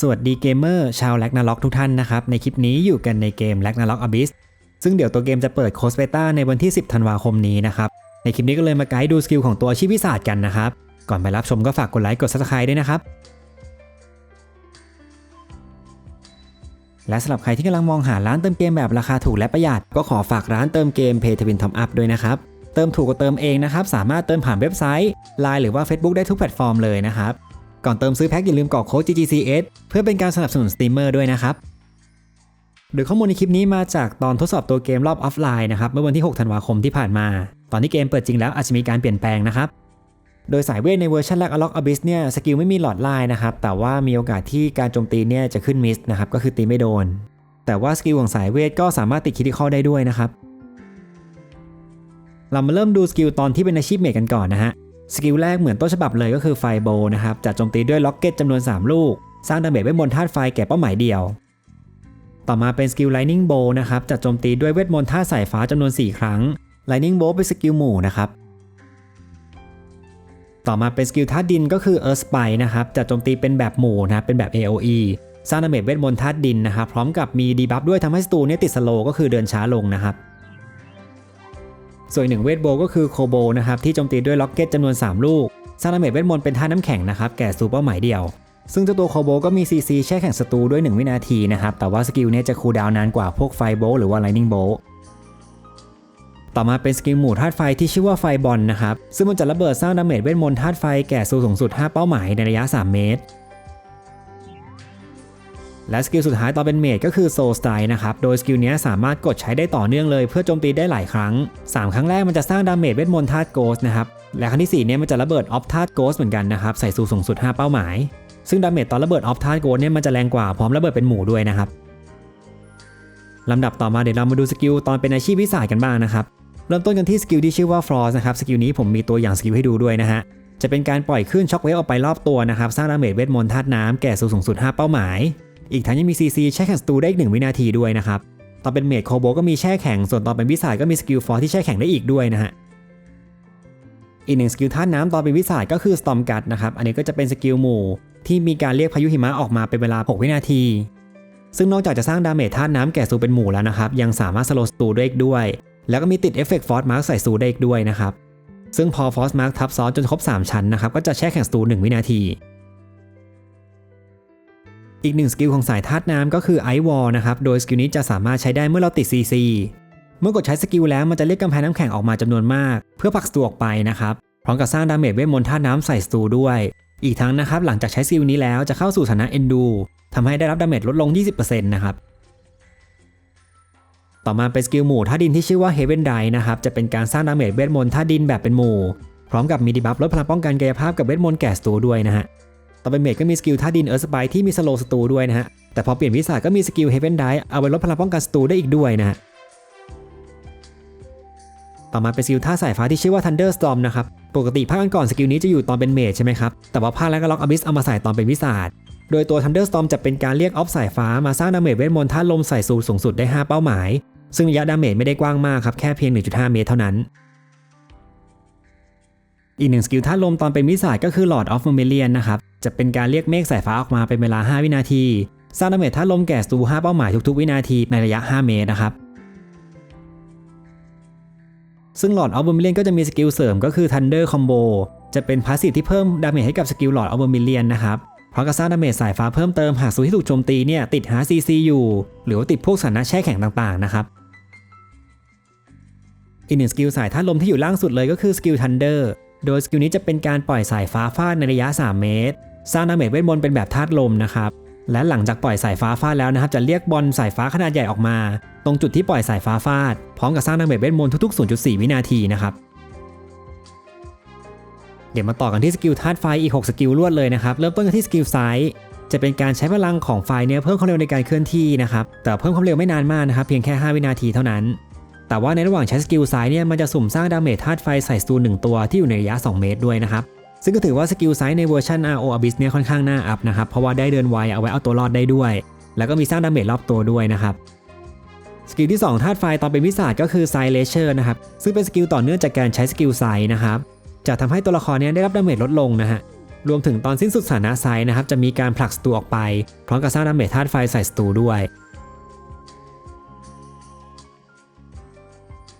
สวัสดีเกมเมอร์ชาวแลกนาล็อกทุกท่านนะครับ ในคลิปนี้อยู่กันในเกมแลกนาล็อกอ b ิสซึ่งเดี๋ยวตัวเกมจะเปิดโคสเบต้าในวันที่ 10 ธันวาคมนี้นะครับ ในคลิปนี้ก็เลยมาไกด์ดูสกิลของตัวชีพวิสาดกันนะครับ ก่อนไปรับชมก็ฝากกดไลค์กด subscribe ด้วยนะครับ และสำหรับใครที่กำลังมองหาร้านเติมเกมแบบราคาถูกและประหยัด ก็ขอฝากร้านเติมเกม Pay to Win Top Up ด้วยนะครับเติมถูกก็เติมเองนะครับสามารถเติมผ่านเว็บไซต์ Line หรือว่า Facebook ได้ทุกแพลตฟอร์มเลยนะครับ ก่อนเติมซื้อแพ็คอย่าลืมกรอกโค้ด GGCS เพื่อเป็นการสนับสนุนสตรีมเมอร์ด้วยนะครับโดยข้อมูลในคลิปนี้มาจากตอนทดสอบตัวเกมรอบออฟไลน์นะครับเมื่อวันที่ 6 ธันวาคมที่ผ่านมา ตอนที่เกมเปิดจริงแล้วอาจจะมีการเปลี่ยนแปลงนะครับ โดยสายเวทในเวอร์ชันแรก Unlock Abyss เนี่ยสกิลไม่มีหลอดไลน์นะครับ แต่ว่ามีโอกาสที่การโจมตีเนี่ยจะขึ้นมิสนะครับก็คือตีไม่โดน แต่ว่าสกิลของสายเวทก็สามารถติดคิดคอได้ด้วยนะครับ เรามาเริ่มดูสกิลตอนที่เป็นอาชีพเมจกันก่อนนะฮะ สกิลแรกเหมือนต้นฉบับเลยก็คือไฟโบนะครับจะโจมตีด้วยล็อกเก็ตจำนวน 3 ลูก สร้างดาเมจเวทมนต์ธาตุไฟแก่เป้าหมายเดียว ต่อมาเป็นสกิล Lightning Bolt นะครับจะโจมตีด้วยเวทมนต์ธาตุสายฟ้าจำนวน 4 ครั้ง Lightning Bolt เป็นสกิลหมู่นะครับต่อมาเป็นสกิลธาตุดินก็คือ Earth Spike นะครับจะโจมตีเป็นแบบหมู่นะครับเป็นแบบ AOE สร้างดาเมจเวทมนต์ธาตุดินนะครับพร้อมกับมีดีบัฟด้วยทำให้สตูเนี่ยติดสโลก็คือเดินช้าลงนะครับ ส่วนอีกหนึ่งเวทโบก็คือโคโบนะครับที่โจมตีด้วยล็อกเก็ตจำนวน 3 ลูกสร้างดาเมจเวทมนต์เป็นท่าน้ำแข็งนะครับแก่สู่เป้าหมายเดียว ซึ่งเจ้าตัวโคโบก็มี CC แช่แข็งศัตรูด้วย 1 วินาทีนะครับแต่ว่าสกิลเนี้จะคูลดาวน์นานกว่าพวกไฟโบหรือว่าไลนิ่งโบต่อมาเป็นสกิลหมู่ธาตุไฟที่ชื่อว่าไฟบอลนะครับซึ่งมันจะระเบิดสร้างดาเมจเวทมนต์ธาตุไฟแก่สู่สูงสุด 5 เป้าหมายในระยะ 3 เมตร และสกิลสุดท้ายตอนเป็นเมจก็คือโซสไตร์นะครับ โดยสกิลนี้สามารถกดใช้ได้ต่อเนื่องเลยเพื่อโจมตีได้หลายครั้ง 3 ครั้งแรกมันจะสร้างดาเมจเวทมนต์ธาตุโกสนะครับ และครั้งที่ 4 เนี่ยมันจะระเบิดออฟธาตุโกสเหมือนกันนะครับ ใส่สูสูงสุด 5 เป้าหมาย ซึ่งดาเมจตอนระเบิดออฟธาตุโกสเนี่ยมันจะแรงกว่าพร้อมระเบิดเป็นหมู่ด้วยนะครับลำดับต่อมาเดี๋ยวเรามาดูสกิลตอนเป็นอาชีพวิสัยกันบ้างนะครับ เริ่มต้นกันที่สกิลที่ชื่อว่าฟรอสนะครับ สกิลนี้ผมมีตัวอย่างสกิลให้ดูด้วยนะฮะ จะเป็นการปล่อยคลื่นช็อคเวฟออกไปรอบตัวนะครับ สร้างดาเมจเวทมนต์ธาตุน้ำแก่สู่สูงสุด 5 เป้าหมาย อีกทั้งยังมี CC แช่แข็งสตูได้อีก 1 วินาทีด้วยนะครับ ตอนเป็นเมจโคโบก็มีแช่แข็ง ส่วนตอนเป็นวิสัยก็มีสกิลฟอร์ที่แช่แข็งได้อีกด้วยนะฮะ อีกหนึ่งสกิลธาน้ำตอนเป็นวิสัยก็คือ Storm g u t นะครับ อันนี้ก็จะเป็นสกิลหมู่ที่มีการเรียกพายุหิมะออกมาเป็นเวลา 6 วินาที ซึ่งนอกจากจะสร้างดาเมจธาน้ำแก่สูเป็นหมู่แล้วนะครับ ยังสามารถสโลสตูได้อีกด้วย แล้วก็มีติดเอฟเฟกต์ฟอร์สมาร์กใส่สูได้อีกด้วยนะครับ ซึ่งพอฟอร์สมาร์กทับซ้อนจนครบ 3 ชั้นนะครับ ก็จะแช่แข็งสตู1วินาที อีกหนึ่งสกิลของสายธาตุน้ำก็คือไอวอลนะครับ โดยสกิลนี้จะสามารถใช้ได้เมื่อเราติด CC เมื่อกดใช้สกิลแล้วมันจะเรียกกำแพงน้ำแข็งออกมาจำนวนมาก เพื่อผลักสตูออกไปนะครับ พร้อมกับสร้างดาเมจเวทมนต์ธาตุน้ำใส่สตูด้วย อีกทั้งนะครับหลังจากใช้สกิลนี้แล้วจะเข้าสู่ฐานะเอนดูทำให้ได้รับดาเมจลดลง 20%นะครับต่อมาเป็นสกิลหมู่ท่าดินที่ชื่อว่า Heaven d i นะครับจะเป็นการสร้างดาเมจเวทมนต์ท่าดินแบบเป็นหมู่ พร้อมกับมีดีบัฟลดพลังป้องกันกายภาพกับเวทมนต์แก่สตูด้วยนะฮะ ต่อเป็นเมจก็มีสกิลท่าดินเอิร์ธสไปที่มีสโลสตูด้วยนะฮะ แต่พอเปลี่ยนวิสัยก็มีสกิล Heaven d i เอาไว้ลดพลังป้องกันสตูได้อีกด้วยนะฮะ ต่อมาเป็นสกิลท่าสายฟ้าที่ชื่อว่า Thunderstorm นะครับ ปกติภาคก่อนสกิลนี้จะอยู่ตอนเป็นเมจใช่ไหมครับ แต่ว่าภาคแรกก็ล็อกอบิสเอามาใส่ตอนเป็นวิสัยโดยตัว Thunderstorm จะเป็นการเรียกออฟสายฟ้ามาสร้างดาเมจเวทมนต์ท่าลมใส่สูสูงสุดได้ 5 เป้าหมาย ซึ่งระยะดาเมจไม่ได้กว้างมากครับแค่เพียง 1.5 เมตรเท่านั้นอีกหนึ่งสกิลท่าลมตอนเป็นวิสัยก็คือ Lord of Vermilion นะครับ จะเป็นการเรียกเมฆสายฟ้าออกมาเป็นเวลา 5 วินาทีสร้างดาเมจท่าลมแก่สตู5เป้าหมายทุกๆ วินาทีในระยะ 5 เมตรนะครับ ซึ่ง Lord of Vermilion ก็จะมีสกิลเสริมก็คือ Thunder Combo จะเป็นพาสซีฟที่เพิ่มดาเมจให้กับสกิล Lord of Vermilion นนะครับเพราะกระสร้างดาเมจสายฟ้าเพิ่มเติมหากสูที่ถูกโจมตีเนี่ยติดหา CC อยู่ หรือว่าติดพวกสถานะแช่แข็งต่างๆนะครับ อีกหนึ่งสกิลสายธาลมที่อยู่ล่างสุดเลยก็คือสกิล Thunder โดยสกิลนี้จะเป็นการปล่อยสายฟ้าฟาดในระยะ 3 เมตร สร้างดาเมจเวทมนต์เป็นแบบธาตุลมนะครับ และหลังจากปล่อยสายฟ้าฟาดแล้วนะครับ จะเรียกบอลสายฟ้าขนาดใหญ่ออกมา ตรงจุดที่ปล่อยสายฟ้าฟาด พร้อมกับสร้างดาเมจเวทมนต์ทุกๆ 0.4 วินาทีนะครับ เดี๋ยวมาต่อกันที่สกิลธาตุไฟอีก 6 สกิลรวดเลยนะครับ เริ่มต้นกันที่สกิลไซด์จะเป็นการใช้พลังของไฟเนี่ยเพิ่มความเร็วในการเคลื่อนที่นะครับ แต่เพิ่มความเร็วไม่นานมากนะครับ เพียงแค่ 5 วินาทีเท่านั้น แต่ว่าในระหว่างใช้สกิลไซด์เนี่ยมันจะสุ่มสร้างดาเมจธาตุไฟใส่สตูหนึ่งตัวที่อยู่ในระยะ 2 เมตรด้วยนะครับซึ่งก็ถือว่าสกิลไซด์ในเวอร์ชัน RO Abyss เนี่ยค่อนข้างน่าอัพนะครับ เพราะว่าได้เดินไวเอาไว้เอาตัวรอดได้ด้วย แล้วก็มีสร้างดาเมจรอบตัวด้วยนะครับ สกิลที่2ธาตุไฟตอนเป็นวิสัยก็คือไซเลเชอร์นะครับ ซึ่งเป็นสกิลต่อเนื่องจากการใช้สกิลไซนะครับ จะทำให้ตัวละครเนี้ได้รับดาเมจลดลงนะฮะ รวมถึงตอนสิ้นสุดสถานะไซด์นะครับจะมีการผลักสตูออกไป พร้อมกับสร้างดาเมจธาตุไฟใส่สตูด้วย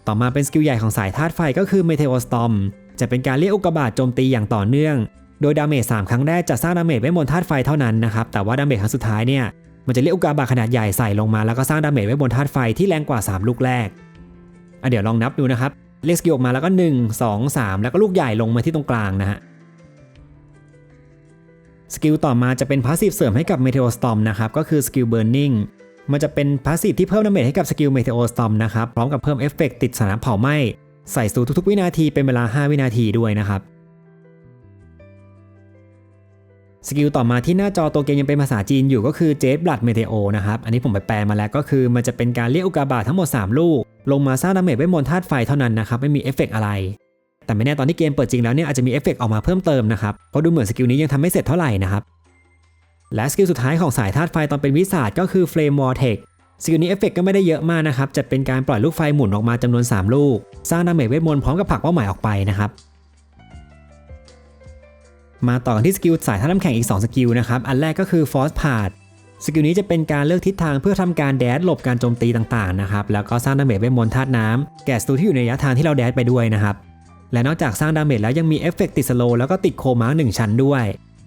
ต่อมาเป็นสกิลใหญ่ของสายธาตุไฟก็คือ Meteor Storm จะเป็นการเรียกอุกกาบาตโจมตีอย่างต่อเนื่อง โดยดาเมจ3ครั้งแรกจะสร้างดาเมจเวทมนธาตุไฟเท่านั้นนะครับ แต่ว่าดาเมจครั้งสุดท้ายเนี่ยมันจะเรียกอุกกาบาตขนาดใหญ่ใส่ลงมาแล้วก็สร้างดาเมจเวทมนธาตุไฟที่แรงกว่า 3 ลูกแรกอะเดี๋ยวลองนับดูนะครับเรียกสกิลออกมาแล้วก็ 1 2 3 แล้วก็ลูกใหญ่ลงมาที่ตรงกลางนะฮะสกิลต่อมาจะเป็นพาสซีฟเสริมให้กับ Meteor Storm นะครับก็คือสกิล Burning มันจะเป็นพาสซีฟที่เพิ่มดาเมจให้กับสกิล Meteor Storm นะครับ พร้อมกับเพิ่มเอฟเฟกต์ติดสนามเผาไหม้ใส่สูทุกๆวินาทีเป็นเวลา 5 วินาทีด้วยนะครับสกิลต่อมาที่หน้าจอตัวเกมยังเป็นภาษาจีนอยู่ก็คือ Jade Blood Meteor นะครับอันนี้ผมไปแปลมาแล้วก็คือ มันจะเป็นการเรียกอุกกาบาตทั้งหมด 3 ลูก ลงมาสร้างดาเมจเวทมนธาตุไฟเท่านั้นนะครับไม่มีเอฟเฟกต์อะไร แต่ไม่แน่ตอนที่เกมเปิดจริงแล้วเนี่ยอาจจะมีเอฟเฟกต์ออกมาเพิ่มเติมนะครับเพราะดูเหมือนสกิลนี้ยังทำไม่เสร็จเท่าไหร่นะครับ และสกิลสุดท้ายของสายธาตุไฟตอนเป็นวิสาดก็คือ Flame Vortex สกิลนี้เอฟเฟกต์ก็ไม่ได้เยอะมากนะครับจะเป็นการปล่อยลูกไฟหมุนออกมาจำนวน 3 ลูก สร้างดาเมจเวทมนต์พร้อมกับผลักเป้าหมายออกไปนะครับมาต่อกันที่สกิลสายธาตุน้ำแข็งอีก 2 สกิลนะครับ อันแรกก็คือ Force p a t สกิลนี้จะเป็นการเลือกทิศทางเพื่อทำการแดดหลบการโจมตีต่างๆนะครับ แล้วก็สร้างดาเมจเวทมนต์ธาตุน้ำแก่ศัตรูที่อยู่ในระยะทางที่เราแดดไปด้วยนะครับ และนอกจากสร้างดาเมจแล้วยังมีเอฟเฟกต์ติดสโลแล้วก็ติดโคมาร์หนึ่งชั้นด้วย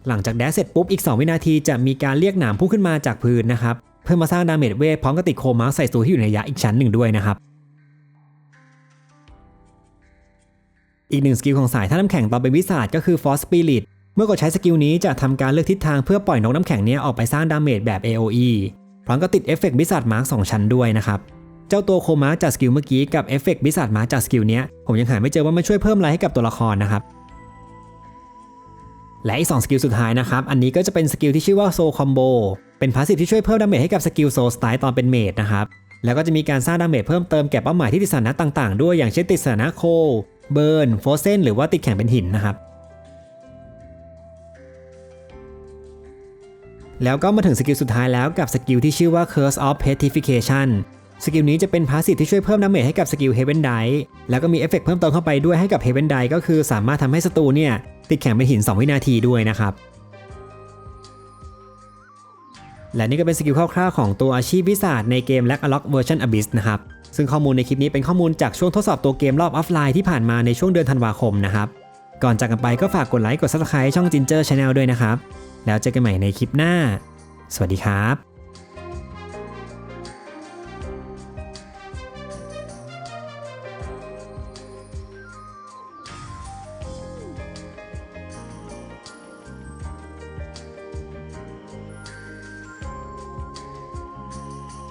หลังจากแดดเสร็จปุ๊บอีก 2 วินาทีจะมีการเรียกหนามพุ่งขึ้นมาจากพื้นนะครับ เพื่อมาสร้างดาเมจเวทพร้อมกับติดโคมาร์ใส่ศัตรูที่อยู่ในระยะอีกชั้นหนึ่งด้วยนะครับอีกหนึ่งสกิลของสายท่าน้ำแข็งตอนเป็นวิสาดก็คือ Force Spirit เมื่อกดใช้สกิลนี้จะทำการเลือกทิศทางเพื่อปล่อยนกน้ำแข็งนี้ออกไปสร้างดาเมจแบบ AOE พร้อมกับติดเอฟเฟกต์บิสาดมาร์กสองชั้นด้วยนะครับ เจ้าตัวโคมาจากสกิลเมื่อกี้กับเอฟเฟกต์บิสาดมาร์กจากสกิลนี้ผมยังหาไม่เจอว่ามันช่วยเพิ่มอะไรให้กับตัวละครนะครับ และอีก2สกิลสุดท้ายนะครับ อันนี้ก็จะเป็นสกิลที่ชื่อว่าโซคอมโบเป็นพาสซีฟที่ช่วยเพิ่มดาเมจให้กับสกิลโซสไตล์ตอนเป็นเมดนะครับ แล้วก็จะมีการสร้างดาเมจเพิ่มเติมแก่เป้าหมายที่ติดสถานะต่างๆ ด้วยอย่างเช่นติดสถานะโค เบิร์น โฟเซนหรือว่าติดแข็งเป็นหินนะครับ แล้วก็มาถึงสกิลสุดท้ายแล้วกับสกิลที่ชื่อว่า Curse of Petrification สกิลนี้จะเป็นพาสซีฟที่ช่วยเพิ่มดาเมจให้กับสกิล Heaven d i แล้วก็มีเอฟเฟกต์เพิ่มเติมเข้าไปด้วยให้กับ Heaven d i ก็คือสามารถทำให้ศัตรูเนี่ยติดแข็งเป็นหิน 2 วินาทีด้วยนะครับ และนี่ก็เป็นสกิลคร่าวๆของตัวอาชีพวิสาดในเกม l a c k a l o c k Version Abyss นะครับ ซึ่งข้อมูลในคลิปนี้เป็นข้อมูลจากช่วงทดสอบตัวเกมรอบออฟไลน์ที่ผ่านมาในช่วงเดือนธันวาคมนะครับ ก่อนจากกันไปก็ฝากกดไลค์กด Subscribe ช่อง Ginger Channel ด้วยนะครับ แล้วเจอกันใหม่ในคลิปหน้า สวัสดีครับ